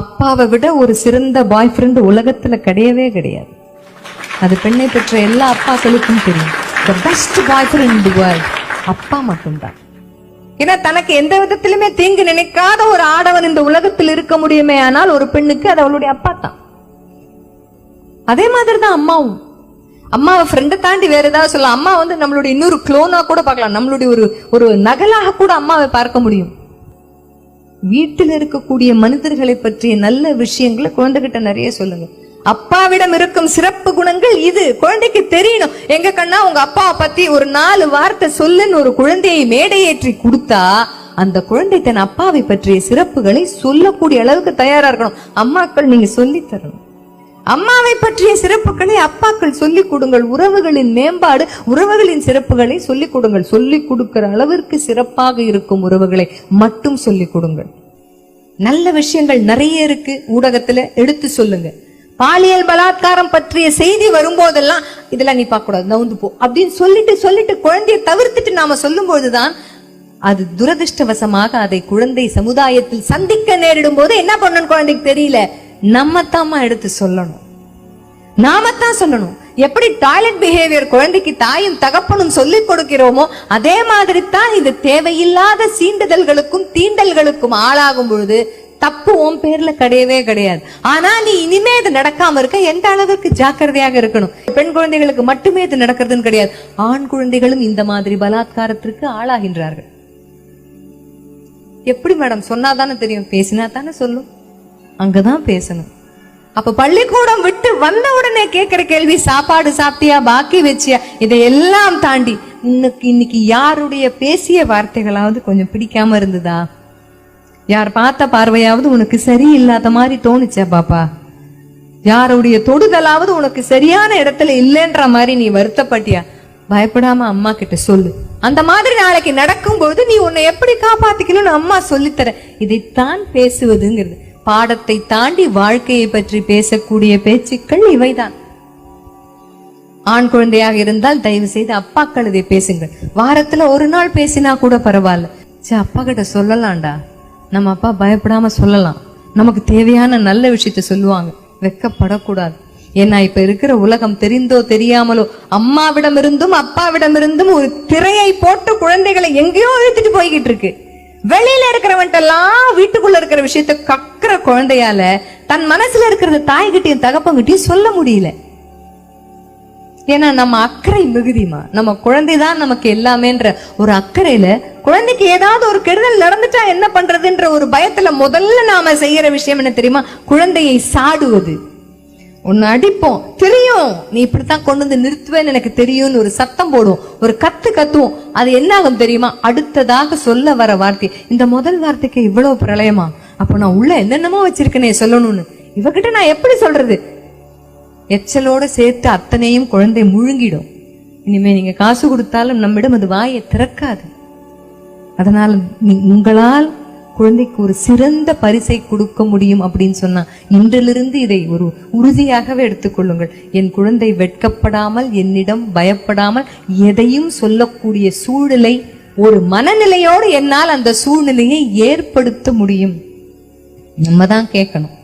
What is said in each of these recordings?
அப்பாவை விட ஒரு சிறந்த பாய் ஃப்ரெண்ட் உலகத்துல கிடையவே கிடையாது. அது பெண்ணை பெற்ற எல்லா அப்பாக்களுக்கும் தெரியும். The best boyfriend world அப்பா மட்டும்தான். ஏன்னா தனக்கு எந்த விதத்திலுமே தீங்கு நினைக்காத ஒரு ஆடவன் இந்த உலகத்தில் இருக்க முடியுமே ஆனால் ஒரு பெண்ணுக்கு அது அவளுடைய அப்பா தான் அதே மாதிரி தான் அம்மாவும். அம்மாவை ஃப்ரெண்டை தாண்டி வேற ஏதாவது சொல்லலாம். அம்மா வந்து நம்மளுடைய இன்னொரு குளோனா கூட பார்க்கலாம். நம்மளுடைய ஒரு ஒரு நகலாக கூட அம்மாவை பார்க்க முடியும். வீட்டில் இருக்கக்கூடிய மனிதர்களை பற்றிய நல்ல விஷயங்களை குழந்தைகிட்ட நிறைய சொல்லுங்க. அப்பாவிடம் இருக்கும் சிறப்பு குணங்கள் இது. குழந்தைக்கு தெரியணும். எங்க கண்ணா உங்க அப்பாவை பத்தி ஒரு நாலு வார்த்தை சொல்லுன்னு ஒரு குழந்தையை மேடையேற்றி கொடுத்தா அந்த குழந்தை தன் அப்பாவை பற்றிய சிறப்புகளை சொல்லக்கூடிய அளவுக்கு தயாரா இருக்கணும். அம்மாக்கள் நீங்க சொல்லி தரணும். அம்மாவை பற்றிய சிறப்புகளை அப்பாக்கள் சொல்லிக் கொடுங்கள். உறவுகளின் மேம்பாடு உறவுகளின் சிறப்புகளை சொல்லிக் கொடுங்கள். சொல்லிக் கொடுக்கிற அளவிற்கு சிறப்பாக இருக்கும் உறவுகளை மட்டும் சொல்லிக் கொடுங்கள். நல்ல விஷயங்கள் நிறைய இருக்கு ஊடகத்துல எடுத்து சொல்லுங்க. பாலியல் பலாத்காரம் பற்றிய செய்தி வரும்போதெல்லாம் இதெல்லாம் நீ பார்க்க கூடாது நவுந்து போ. அப்படின்னு சொல்லிட்டு சொல்லிட்டு குழந்தையை தவிர்த்துட்டு நாம சொல்லும் போதுதான் அது துரதிருஷ்டவசமாக அதை குழந்தை சமுதாயத்தில் சந்திக்க நேரிடும் போது என்ன பண்ணணும் குழந்தைக்கு தெரியல? நம்ம தாமா எடுத்து சொல்லணும். நாமத்தான் சொல்லணும். எப்படி டாய்லெட் பிஹேவியர் குழந்தைக்கு தாயும் தகப்பனும் சொல்லிக் கொடுக்கிறோமோ அதே மாதிரி தான் இது தேவையில்லாத சீண்டுதல்களுக்கும் தீண்டல்களுக்கும் ஆளாகும் பொழுது தப்பு உன் பேர்ல கிடையவே கிடையாது. ஆனா நீ இனிமே இது நடக்காம இருக்க எந்த அளவுக்கு ஜாக்கிரதையாக இருக்கணும்? பெண் குழந்தைகளுக்கு மட்டுமே இது நடக்கிறதுன்னு கிடையாது. ஆண் குழந்தைகளும் இந்த மாதிரி பலாத்காரத்திற்கு ஆளாகின்றார்கள். எப்படி மேடம்? சொன்னாதானே தெரியும். பேசினா தானே சொல்லும். அங்கதான் பேசணும். அப்ப பள்ளிக்கூடம் விட்டு வந்த உடனே கேட்கிற கேள்வி சாப்பாடு சாப்பிட்டியா பாக்கி வச்சியா இதையெல்லாம் தாண்டி இன்னைக்கு இன்னைக்கு யாருடைய பேசிய வார்த்தைகளாவது கொஞ்சம் பிடிக்காம இருந்ததா? யார் பார்த்த பார்வையாவது உனக்கு சரியில்லாத மாதிரி தோணுச்சா பாப்பா? யாருடைய தொடுதலாவது உனக்கு சரியான இடத்துல இல்லைன்ற மாதிரி நீ வருத்தப்பட்டியா? பயப்படாம அம்மா கிட்ட சொல்லு. அந்த மாதிரி நாளைக்கு நடக்கும்போது நீ உன்னை எப்படி காப்பாத்திக்கணும்னு அம்மா சொல்லித்தர. இதைத்தான் பேசுவதுங்கிறது. பாடத்தை தாண்டி வாழ்க்கையை பற்றி பேசக்கூடிய பேச்சுக்கள் இவைதான். ஆண் குழந்தையாக இருந்தால் தயவு செய்து அப்பாக்கள் இதை பேசுங்கள். வாரத்துல ஒரு நாள் பேசினா கூட பரவாயில்ல. சே அப்பா கிட்ட சொல்லலாம்டா. நம்ம அப்பா பயப்படாம சொல்லலாம். நமக்கு தேவையான நல்ல விஷயத்த சொல்லுவாங்க. வெக்கப்படக்கூடாது. ஏன்னா இப்ப இருக்கிற உலகம் தெரிந்தோ தெரியாமலோ அம்மாவிடம் இருந்தும் அப்பாவிடம் இருந்தும் ஒரு திரையை போட்டு குழந்தைகளை எங்கேயோ இழுத்துட்டு போய்கிட்டு இருக்கு. வெளியில இருக்கிறவன்ட்டெல்லாம் வீட்டுக்குள்ள இருக்கிற விஷயத்த கக்கிற குழந்தையால தன் மனசுல இருக்கிறத தாய்கிட்டையும் தகப்பங்கிட்டையும் சொல்ல முடியல. ஏன்னா நம்ம அக்கறை மிகுதிமா நம்ம குழந்தைதான் நமக்கு எல்லாமேன்ற ஒரு அக்கறையில குழந்தைக்கு ஏதாவது ஒரு கெடுதல் நடந்துட்டா என்ன பண்றதுன்ற ஒரு பயத்துல முதல்ல நாம செய்யற விஷயம் என்ன தெரியுமா? குழந்தையை சாடுவது. உன்னை அடிப்போம். தெரியும். நீ இப்படித்தான் கொண்டு வந்து நிறுத்துவேன்னு எனக்கு தெரியும்னு ஒரு சத்தம் போடுவோம் ஒரு கத்து கத்துவோம். அது என்ன ஆகும் தெரியுமா? அடுத்ததாக சொல்ல வர வார்த்தை. இந்த முதல் வார்த்தைக்கு இவ்வளவு பிரளயமா? அப்ப நான் உள்ள என்னென்னமோ வச்சிருக்கேனே சொல்லணும்னு. இவகிட்ட நான் எப்படி சொல்றது? எச்சலோட சேர்த்து அத்தனையும் குழந்தை முழுங்கிடும். இனிமே நீங்க காசு கொடுத்தாலும் நம்மிடம் அது வாயை திறக்காது. அதனால் உங்களால் குழந்தைக்கு ஒரு சிறந்த பரிசை கொடுக்க முடியும் அப்படின்னு சொன்னா இன்றிலிருந்து இதை ஒரு உறுதியாகவே எடுத்துக்கொள்ளுங்கள். என் குழந்தை வெட்கப்படாமல் என்னிடம் பயப்படாமல் எதையும் சொல்லக்கூடிய சூழ்நிலை ஒரு மனநிலையோடு என்னால் அந்த சூழ்நிலையை ஏற்படுத்த முடியும். நம்ம தான் கேட்கணும்.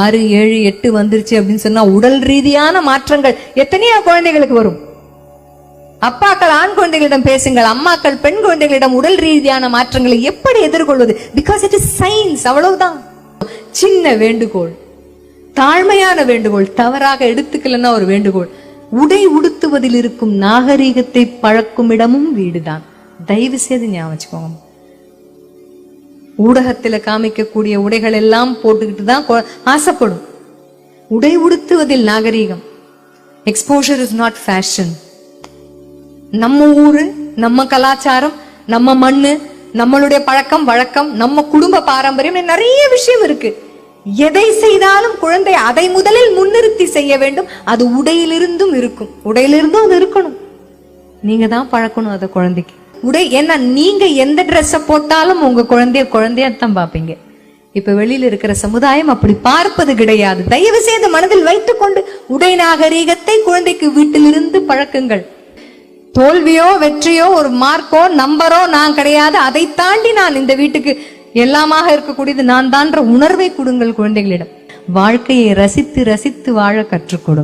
ஆறு ஏழு எட்டு வந்துருச்சு அப்படின்னு சொன்னா உடல் ரீதியான மாற்றங்கள் எத்தனையோ குழந்தைகளுக்கு வரும். அப்பாக்கள் ஆண் குழந்தைகளிடம் பேசுங்கள் அம்மாக்கள் பெண் குழந்தைகளிடம் உடல் ரீதியான மாற்றங்களை எப்படி எதிர்கொள்வது? பிகாஸ் இட் இஸ் சயின்ஸ் அவ்வளவுதான். சின்ன வேண்டுகோள் தாழ்மையான வேண்டுகோள் தவறாக எடுத்துக்கலன்னா ஒரு வேண்டுகோள். உடை உடுத்துவதில் இருக்கும் நாகரீகத்தை பழக்கும் இடமும் வீடுதான். தயவு செய்து ஞாபகம் ஊடகத்தில் ஊடகத்துல காமிக்கக்கூடிய உடைகள் எல்லாம் போட்டுக்கிட்டு தான் ஆசைப்படும். உடை உடுத்துவதில் நாகரீகம். எக்ஸ்போஷர் இஸ் நாட் ஃபேஷன் நம்ம ஊரு நம்ம கலாச்சாரம் நம்ம மண்ணு நம்மளுடைய பழக்கம் வழக்கம் நம்ம குடும்ப பாரம்பரியம் நிறைய விஷயம் இருக்கு. எதை செய்தாலும் குழந்தை அதை முதலில் முன்னிறுத்தி செய்ய வேண்டும். அது உடையிலிருந்தும் இருக்கும். உடையிலிருந்தும் அது இருக்கணும். நீங்க தான் பழக்கணும் அதை குழந்தைக்கு. உடை ஏன்னா நீங்க எந்த ட்ரெஸ்ஸை போட்டாலும் உங்க குழந்தைய குழந்தையா தான் பாப்பீங்க இப்ப வெளியில இருக்கிற சமுதாயம் அப்படி பார்ப்பது கிடையாது. தயவு செய்து மனதில் வைத்துக்கொண்டு உடை நாகரீகத்தை குழந்தைக்கு வீட்டிலிருந்து பழக்குங்கள். தோல்வியோ வெற்றியோ ஒரு மார்க்கோ நம்பரோ நான் கிடையாது. அதை தாண்டி நான் இந்த வீட்டுக்கு எல்லாமாக இருக்கக்கூடியது நான் தான்ற உணர்வை கொடுங்கள் குழந்தைகளிடம். வாழ்க்கையை ரசித்து ரசித்து வாழ கற்றுக் கொடுங்கள்.